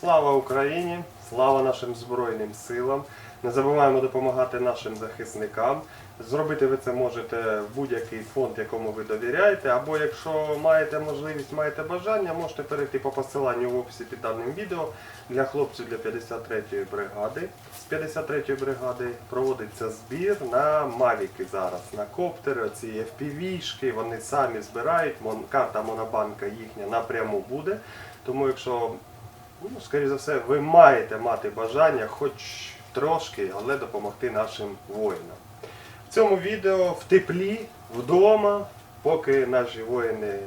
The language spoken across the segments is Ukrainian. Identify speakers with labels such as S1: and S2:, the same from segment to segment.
S1: Слава Україні! Слава нашим Збройним силам! Не забуваємо допомагати нашим захисникам. Зробити ви це можете в будь-який фонд, якому ви довіряєте, або якщо маєте можливість, маєте бажання, можете перейти по посиланню в описі під даним відео для хлопців для 53-ї бригади. З 53-ї бригади проводиться збір на мавіки зараз, на коптери, оці FPV-шки, вони самі збирають, карта Монобанка їхня напряму буде. Тому якщо Ну, скоріше за все, ви маєте мати бажання хоч трошки, але допомогти нашим воїнам. В цьому відео в теплі, вдома, поки наші воїни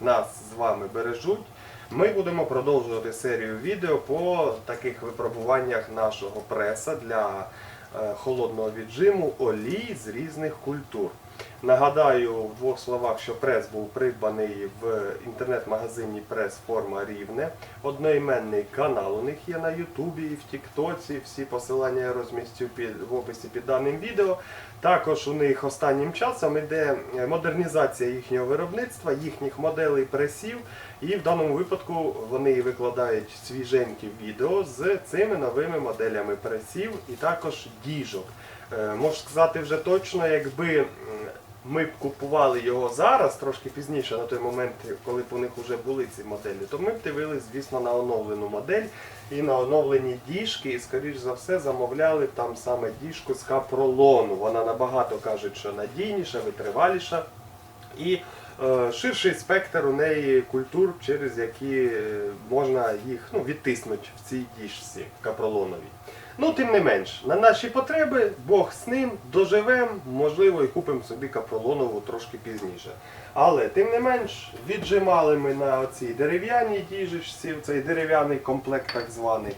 S1: нас з вами бережуть, ми будемо продовжувати серію відео по таких випробуваннях нашого преса для е, холодного віджиму олій з різних культур. Нагадаю в двох словах, що прес був придбаний в інтернет-магазині Прес Форма Рівне. Одноіменний канал у них є на Ютубі і в Тіктоці. Всі посилання я розмістю під, в описі під даним відео. Також у них останнім часом іде модернізація їхнього виробництва, їхніх моделей пресів. І в даному випадку вони викладають свіженькі відео з цими новими моделями пресів і також діжок. Е, Можу сказати вже точно, якби ми б купували його зараз, трошки пізніше, на той момент, коли б у них вже були ці моделі, то ми б дивились, звісно, на оновлену модель і на оновлені діжки, і, скоріш за все, замовляли там саме діжку з капролону. Вона набагато кажуть, що надійніша, витриваліша. І е, ширший спектр у неї культур, через які е, можна їх ну, відтиснути в цій діжці капролоновій. Ну, тим не менш, на наші потреби, Бог з ним, доживемо, можливо, і купимо собі капролонову трошки пізніше. Але тим не менш, віджимали ми на оцій дерев'яній діжечці, цей дерев'яний комплект так званий.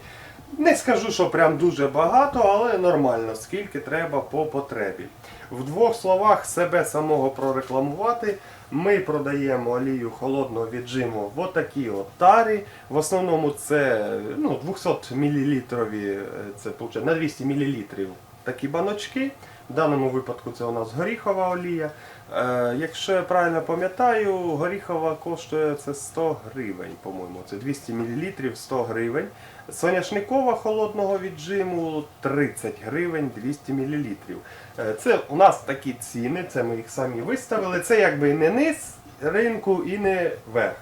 S1: Не скажу, що прям дуже багато, але нормально, скільки треба по потребі. В двох словах себе самого прорекламувати. Ми продаємо олію холодного віджиму в отакій от тарі. В основному це ну, 200 мл, це виходить, на 200 мл такі баночки. В даному випадку це у нас горіхова олія. Е, якщо я правильно пам'ятаю, горіхова коштує це 100 гривень, по-моєму. Це 200 мл 100 гривень. Соняшникова холодного віджиму 30 гривень 200 мл. Е, Це у нас такі ціни, це ми їх самі виставили. Це якби не низ ринку і не верх.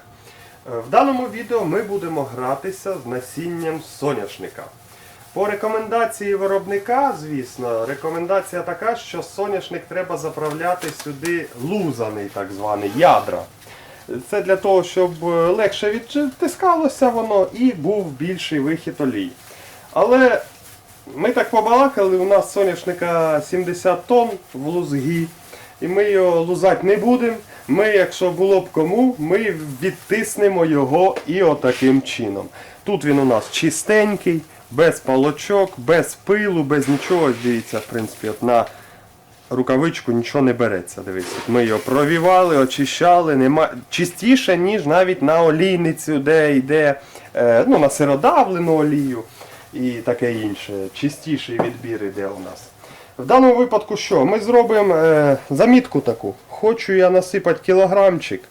S1: Е, В даному відео ми будемо гратися з насінням соняшника. По рекомендації виробника, звісно, рекомендація така, що соняшник треба заправляти сюди лузаний, так званий ядра. Це для того, щоб е, легше відтискалося воно і був більший вихід олій. Але ми так побалакали, у нас соняшника 70 тонн в лузгі, і ми його лузати не будемо. Ми, якщо було б кому, ми відтиснемо його і отаким чином. Тут він у нас чистенький, без палочок, без пилу, без нічого. Дивіться, в принципі, от на рукавичку нічого не береться. Дивіться, ми його провівали, очищали, нема... чистіше, ніж навіть на олійницю, де йде е, ну, на сиродавлену олію і таке інше. Чистіший відбір йде у нас. В даному випадку що? Ми зробимо е, замітку таку. Хочу я насипати кілограмчик.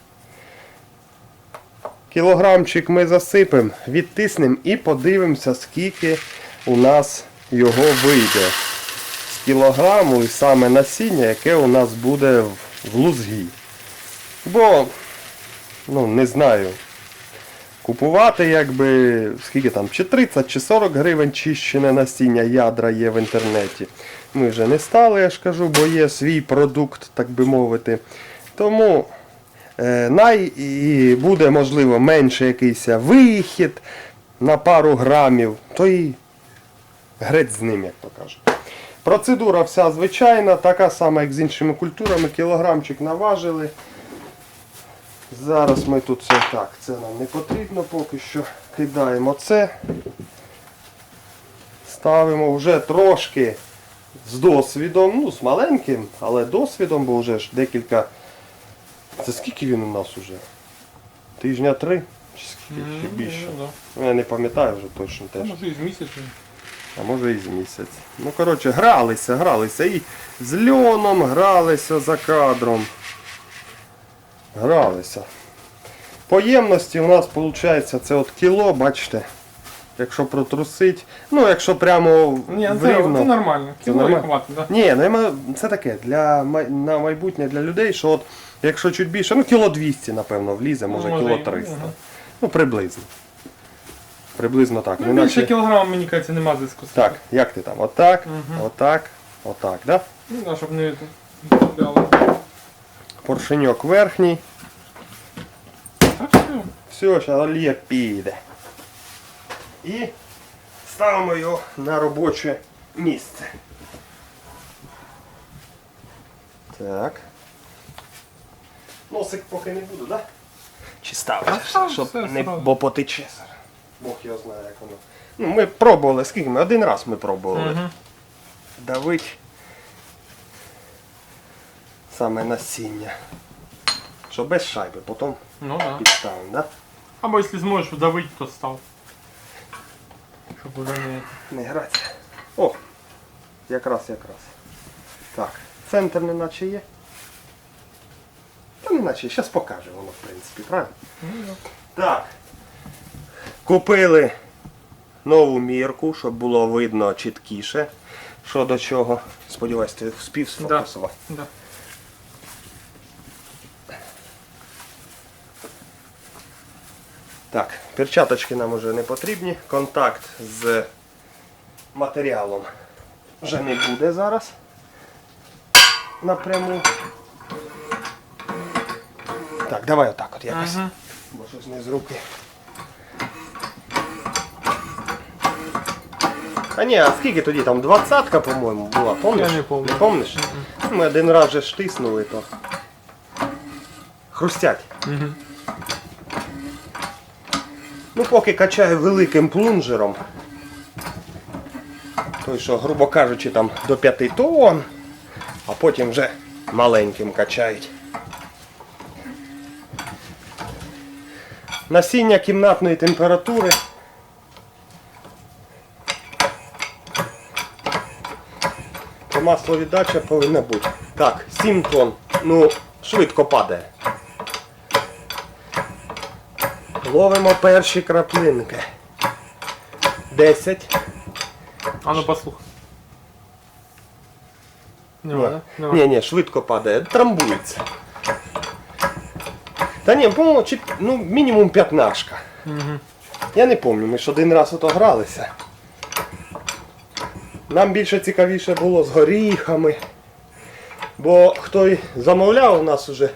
S1: Кілограмчик ми засипемо, відтиснемо і подивимося, скільки у нас його вийде кілограму і саме насіння, яке у нас буде в, лузгі. Бо, ну, не знаю, купувати якби, скільки там, чи 30, чи 40 гривень чищене насіння ядра є в інтернеті. Ми вже не стали, я ж кажу, бо є свій продукт, так би мовити. Тому е, най і буде, можливо, менше якийсь вихід на пару грамів, то і грець з ним, як то кажуть. Процедура вся звичайна, така сама, як з іншими культурами. Кілограмчик наважили. Зараз ми тут все так, це нам не потрібно поки що. Кидаємо це. Ставимо вже трошки з досвідом, ну з маленьким, але досвідом, бо вже ж декілька. Це скільки він у нас уже? Тижня три? Чи скільки ще більше?
S2: Ну,
S1: Я не пам'ятаю вже точно теж.
S2: Може і з місяця.
S1: А може і з місяць. Ну, коротше, гралися, гралися. І з льоном гралися за кадром. Гралися. По ємності у нас виходить це от кіло, бачите, Якщо протрусить, ну якщо прямо
S2: Ні,
S1: в
S2: це,
S1: рівно.
S2: це нормально.
S1: Це
S2: Кіло
S1: нормально?
S2: хватить, да?
S1: Ні, ну, я маю- це таке для май- на майбутнє для людей, що от якщо чуть більше, ну кіло 200, напевно, влізе, може,
S2: може,
S1: кіло
S2: і-
S1: 300.
S2: ага.
S1: Ну, приблизно. Приблизно так.
S2: Ну, більше
S1: іначе-
S2: кілограма, мені кажеться, нема зв'язку.
S1: Так, як ти там? Отак,
S2: Мгм.
S1: отак, отак, да?
S2: Ну, да, щоб не дозволяло.
S1: Поршеньок верхній.
S2: Так, все.
S1: Все, зараз олія піде. І ставимо його на робоче місце. Так. Носик поки не буду, так? Да? Чи ставити?
S2: А став,
S1: Щоб
S2: все,
S1: не, бо потече зараз. Бог його знає, як воно. Ну, ми пробували, скільки ми? Один раз ми пробували.
S2: Мгм.
S1: Давить саме насіння. Що без шайби, потім
S2: Ну да.
S1: підставимо, да?
S2: Або якщо зможеш вдавити, то став. Щоб уже не...
S1: Не грати. О! Якраз, якраз. Так, центр не наче є. Та не наче, зараз покаже воно, в принципі, правильно?
S2: Ну, да.
S1: Так. Купили нову мірку, щоб було видно чіткіше, що до чого. Сподіваюсь, ти вспів сфокусувати.
S2: Да.
S1: Так, перчаточки нам вже не потрібні. Контакт з матеріалом вже не буде зараз. Напряму. Так, давай отак от якось.
S2: Ага.
S1: Бо щось не з руки. А ні, а скільки тоді там? Двадцятка, по-моєму, була, помниш?
S2: Я не помню.
S1: Не помниш? Ми один раз вже штиснули, то. Хрустять.
S2: Мгм.
S1: Ну, поки качаю великим плунжером. Той, що, грубо кажучи, там до 5 тонн, а потім вже маленьким качають. Насіння кімнатної температури. Масловіддача повинна бути. Так, 7 тонн. Ну, швидко падає. Ловимо перші краплинки. 10.
S2: А ну послухай. Нема,
S1: Ні,
S2: да?
S1: Ні, ні, швидко падає, трамбується. Та ні, по-моєму, ну, мінімум п'ятнашка.
S2: Мгм.
S1: Я не пам'ятаю, ми ж один раз ото гралися. Нам більше цікавіше було з горіхами. Бо хто й замовляв у нас уже,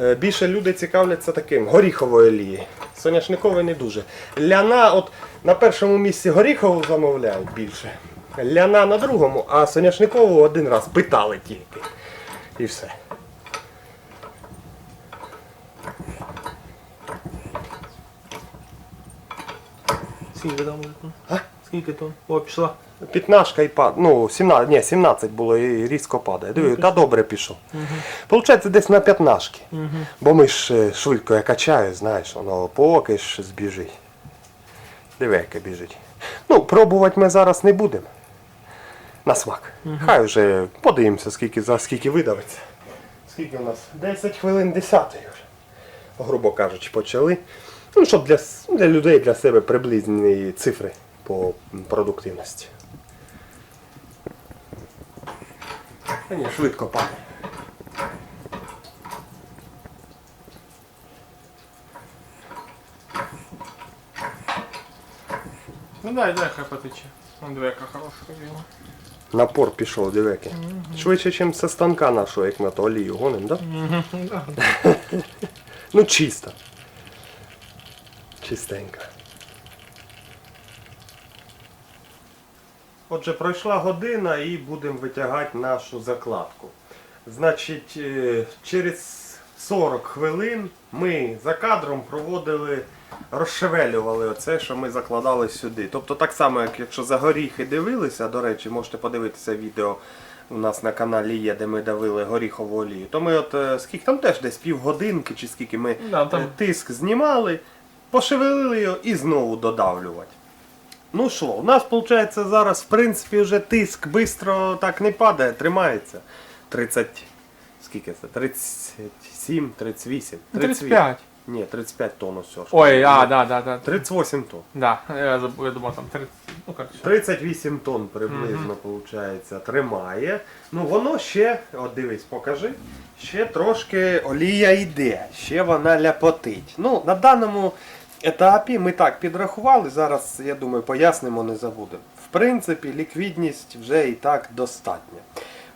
S1: е, більше люди цікавляться таким горіховою олією. Соняшникової не дуже. Ляна, от на першому місці горіхову замовляють більше. Ляна на другому, а соняшникову один раз питали тільки. І все.
S2: Скільки там буде?
S1: А?
S2: Скільки тонн? О, пішла.
S1: П'ятнашка і пад... ну, 17, ні, 17 було і різко падає. Диви, та добре пішов. Получається десь на п'ятнашки. Бо ми ж е, швидко я качаю, знаєш, воно поки ж збіжить. Диви, яке біжить. Ну, пробувати ми зараз не будемо. На смак. Хай вже подивимося, скільки за скільки видавиться. Скільки у нас? 10 хвилин 10 вже. Грубо кажучи, почали. Ну, щоб для, для людей, для себе приблизні цифри по продуктивності. Та ні, швидко падає.
S2: Ну дай, дай, хай потече. Яка хороша робила.
S1: Напор пішов, дивики. Швидше, ніж це станка нашого, як на то олію гоним, да? Ну чисто. Чистенько. Отже, пройшла година і будемо витягати нашу закладку. Значить, е, через 40 хвилин ми за кадром проводили, розшевелювали оце, що ми закладали сюди. Тобто так само, як якщо за горіхи дивилися, до речі, можете подивитися відео у нас на каналі є, де ми давили горіхову олію. То ми от е, скільки там теж десь півгодинки чи скільки ми
S2: Да, там-
S1: е, тиск знімали, пошевелили його і знову додавлювати. Ну що, у нас виходить зараз, в принципі, вже тиск швидко так не падає, тримається. 30. Скільки це? 37, 38.
S2: 35.
S1: Ні, 35 тонн все.
S2: Ой, а, да, да, да.
S1: 38 тонн.
S2: Да, я забув, я думав там 30. Ну, короче.
S1: 38 тонн приблизно, виходить, тримає. Ну воно ще, от дивись, покажи. Ще трошки олія йде, ще вона ляпотить. Ну, на даному етапі ми так підрахували. Зараз, я думаю, пояснимо, не забудемо. В принципі, ліквідність вже і так достатня.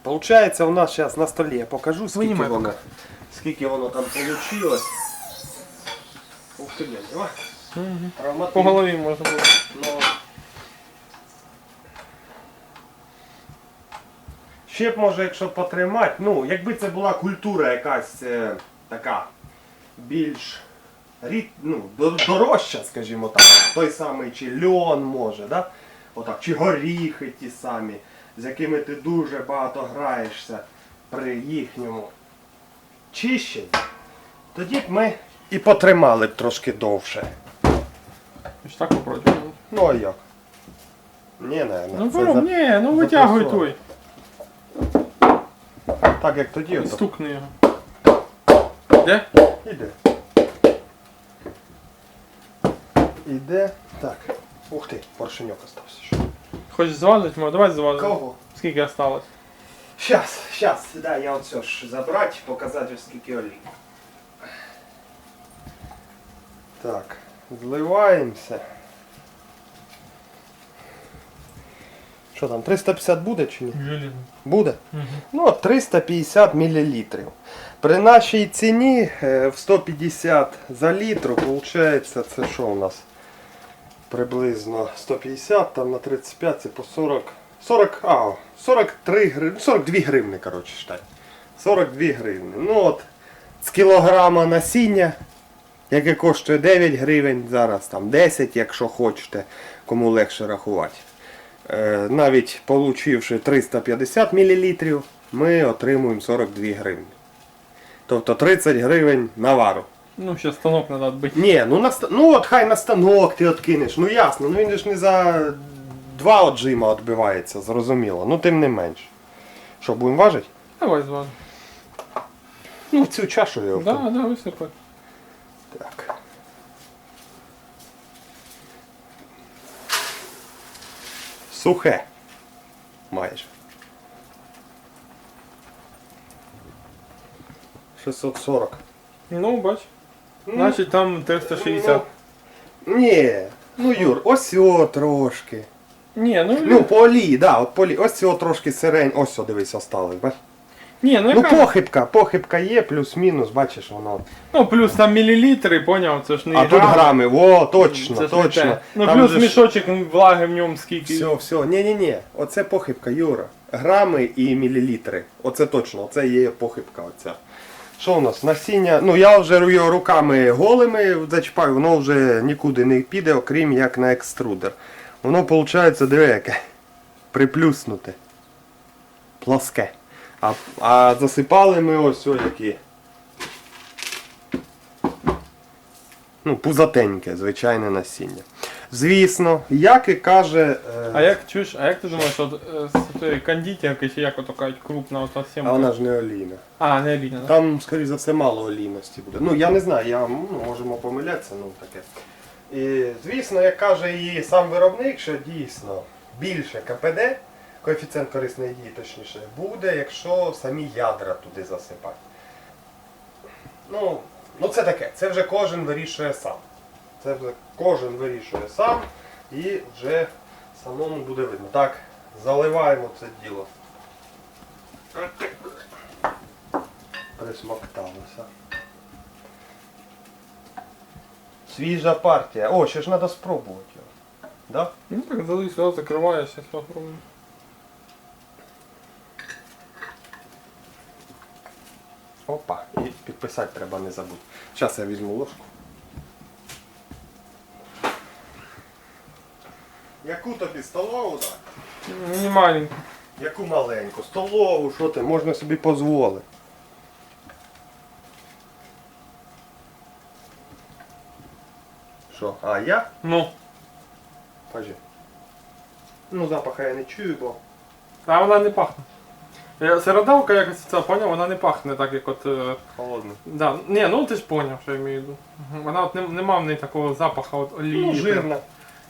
S1: Получається, у нас зараз на столі я покажу, скільки
S2: Винімай
S1: воно, скільки воно там вийшло. Ух ти, блядь, давай.
S2: По голові можна було.
S1: Ну, ще б може, якщо потримати, ну, якби це була культура якась е, така більш рід, ну, дорожча, скажімо так, той самий чи льон може, да? Отак, чи горіхи ті самі, з якими ти дуже багато граєшся при їхньому чищенні, тоді б ми і потримали б трошки довше.
S2: Ти ж так попробуй.
S1: Ну а як? Ні, не,
S2: Ну,
S1: це за-
S2: ні, ну витягуй
S1: запасово.
S2: той.
S1: Так як тоді.
S2: Стукни його. Де?
S1: Іде. Іде. Так. Ух ти, поршеньок остався. ще.
S2: Хочеш зважити? Може, давай зважимо.
S1: Кого?
S2: Скільки осталось?
S1: Щас, щас, да, я все ж забрати, показати ось скільки олій. Так, зливаємося. Що там, 350 буде чи ні?
S2: Железно.
S1: Буде?
S2: Угу.
S1: Ну, 350 мл. При нашій ціні е, в 150 за літр, виходить, це що у нас? Приблизно 150, там на 35 це по 40. 40, а, 43 гривні, 42 гривни, коротше, считай. 42 гривні. Ну от, з кілограма насіння, яке коштує 9 гривень, зараз там 10, якщо хочете, кому легше рахувати. Е, навіть получивши 350 мл, ми отримуємо 42 гривні. Тобто 30 гривень навару.
S2: Ну, ще станок треба відбити.
S1: Ні, ну на ста- ну от хай на станок ти откинеш, ну ясно, ну він же ж не за два отжима відбивається, зрозуміло. Ну тим не менш. Що, будемо важити?
S2: Давай зважимо.
S1: Ну, в цю чашу я
S2: Да, да, висипай.
S1: Так. Сухе. Майже. 640.
S2: Ну, бач. Значить там 360.
S1: Ну, ні. Ну, Юр, ось о трошки.
S2: Ні, ну,
S1: Ну, по олії, да, от по олії. Ось цього трошки сирень. Ось, о, дивись, осталось, бач?
S2: ні, ну,
S1: Ну,
S2: яка...
S1: похибка, похибка є, плюс-мінус, бачиш, воно.
S2: ну плюс там мілілітри, поняв, це ж не
S1: А тут грами, о, точно,
S2: Це ж не
S1: точно.
S2: те. Ну
S1: Там
S2: плюс
S1: же ж-
S2: мішочок влаги в ньому скільки.
S1: Все, все, ні-ні-ні, оце похибка, Юра. Грами і мілілітри. Оце точно, оце є похибка оця. Що у нас? Насіння. Ну я вже його руками голими зачіпаю, воно вже нікуди не піде, окрім як на екструдер. Воно виходить, яке. Приплюснуте. Плоске. А, а засипали ми ось ось які. Ну, пузатеньке, звичайне насіння. Звісно, як і каже. е,
S2: А як чуєш, а як ти думаєш, от е, з кондитерки, чи як ото кажуть, крупна ота сімка?
S1: А вона ж не олійна.
S2: А, не Аліна, да?
S1: Там, скоріш за все, мало олійності буде. Ну, я не знаю, я, ну, можемо помилятися, ну таке. І, звісно, як каже і сам виробник, що дійсно більше КПД, коефіцієнт корисної дії, точніше, буде, якщо самі ядра туди засипати. Ну, ну це таке, це вже кожен вирішує сам. Це вже кожен вирішує сам і вже самому буде видно. Так, заливаємо це діло. Присмокталося. Свіжа партія. О, ще ж треба спробувати його. Да?
S2: Ну так залий сюди, закриваєш, зараз попробуємо.
S1: Опа. І підписати треба не забудь. Зараз я візьму ложку. Яку тобі столову дати?
S2: Не маленько.
S1: Яку маленьку? Столову, що ти, можна собі дозволити. Що? А я?
S2: Ну.
S1: Кажи. Ну, запаха я не чую, бо.
S2: А вона не пахне. Е, Сиродавка якось це поняв, вона не пахне так, як от. е,
S1: Холодно.
S2: Да. Ні, ну ти ж поняв, що я маю в виду. Вона от не, нема в неї такого запаху от олії.
S1: Ну, жирно.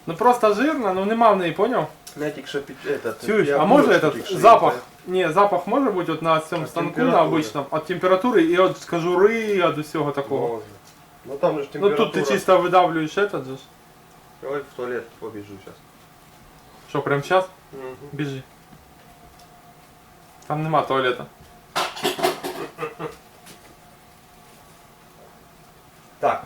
S2: Ну просто жирна, ну нема в неї, поняв?
S1: Я тільки що під этот,
S2: Чуєш,
S1: я
S2: а може
S1: булочку
S2: этот
S1: тільки що
S2: запах?
S1: їв,
S2: Ні, запах може бути от на цьому
S1: От
S2: станку на
S1: температури.
S2: обичному, від температури і от з кожури, від усього
S1: да?
S2: такого.
S1: Може. Ну там же ж
S2: Ну
S1: температура.
S2: тут ти чисто видавлюєш этот же. ж.
S1: Ой, в туалет побіжу зараз.
S2: Що, прямо зараз? Біжи. Там нема туалета.
S1: Так.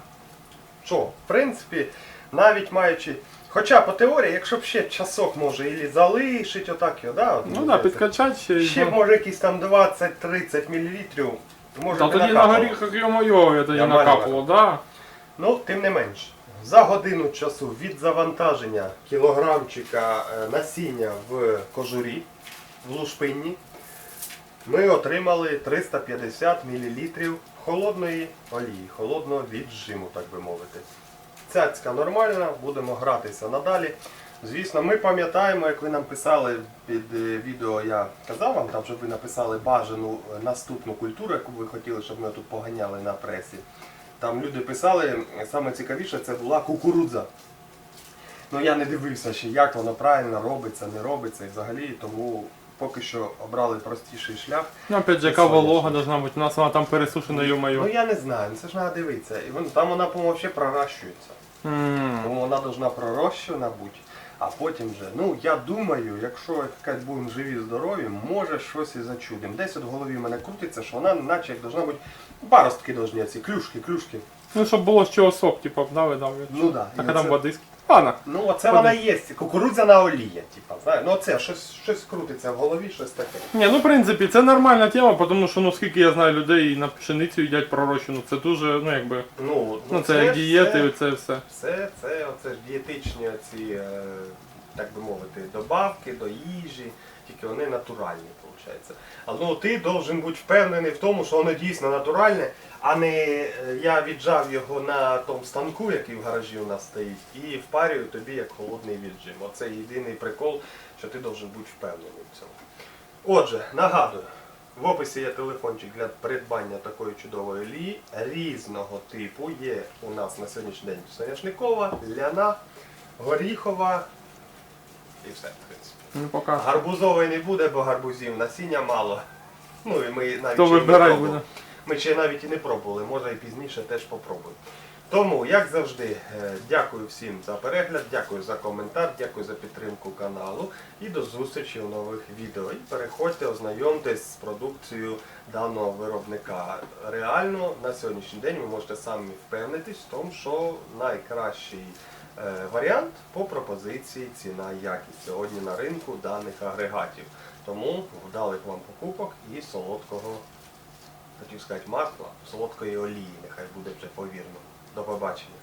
S1: Що, в принципі, навіть маючи. Хоча по теорії, якщо б ще часок може і залишить отак його, да? от,
S2: Ну да,
S1: здається.
S2: підкачати ще.
S1: Ще б може якісь там 20-30 мл. Може
S2: Та тоді на
S1: накапало.
S2: горіхах, йо-моє, я тоді
S1: Нормально
S2: накапало, да?
S1: Ну, тим не менш, за годину часу від завантаження кілограмчика е, насіння в кожурі, в лушпинні, ми отримали 350 мл холодної олії, холодного віджиму, так би мовити. Цяцька нормальна, будемо гратися надалі. Звісно, ми пам'ятаємо, як ви нам писали під е, відео, я казав вам, там, щоб ви написали бажану е, наступну культуру, яку ви хотіли, щоб ми тут поганяли на пресі. Там люди писали, саме цікавіше це була кукурудза. Ну я не дивився ще, як воно правильно робиться, не робиться і взагалі, тому поки що обрали простіший шлях.
S2: Ну, опять же, яка волога должна бути. У нас вона там пересушена,
S1: Ну
S2: ё-моё.
S1: я не знаю, ну, це ж треба дивитися. І вон, там вона, по-моєму, ще проращується. Тому вона повинна пророщена бути. А потім вже, ну я думаю, якщо як будемо живі, здорові, може щось і зачудимо. Десь от в голові в мене крутиться, що вона наче як должна бути. Паростки должні ці, клюшки, клюшки.
S2: Ну, щоб було з чого сок, типу, да, видавлювати.
S1: Ну да.
S2: Так,
S1: І
S2: а там
S1: це...
S2: води. Ладно.
S1: Ну, оце вона є, кукурудзяна олія, типа, знаєш. Ну оце щось, щось крутиться в голові, щось таке.
S2: Ні, ну в принципі, це нормальна тема, тому що ну скільки я знаю людей на пшеницю їдять пророщену, це дуже, ну якби,
S1: Ну,
S2: ну це як дієти,
S1: все,
S2: це все.
S1: все, це, оце ж дієтичні оці, е, так би мовити, добавки до їжі, тільки вони натуральні, виходить. Але ну, ти должен бути впевнений в тому, що воно дійсно натуральне, а не е, я віджав його на тому станку, який в гаражі у нас стоїть, і впарюю тобі як холодний віджим. Оце єдиний прикол, що ти должен бути впевнений в цьому. Отже, нагадую, в описі є телефончик для придбання такої чудової олії різного типу. Є у нас на сьогоднішній день соняшникова, ляна, горіхова і все, в принципі.
S2: Ну поки.
S1: Гарбузової не буде, бо гарбузів насіння мало. Ну і ми навіть
S2: Хто
S1: не пробували.
S2: буде.
S1: Ми ще навіть і не пробували, може і пізніше теж попробуємо. Тому, як завжди, е, дякую всім за перегляд, дякую за коментар, дякую за підтримку каналу і до зустрічі у нових відео. І переходьте, ознайомтесь з продукцією даного виробника. Реально на сьогоднішній день ви можете самі впевнитись в тому, що найкращий варіант по пропозиції ціна якість сьогодні на ринку даних агрегатів. Тому вдалих вам покупок і солодкого хотів сказати масла, солодкої олії, нехай буде вже повірно. До побачення.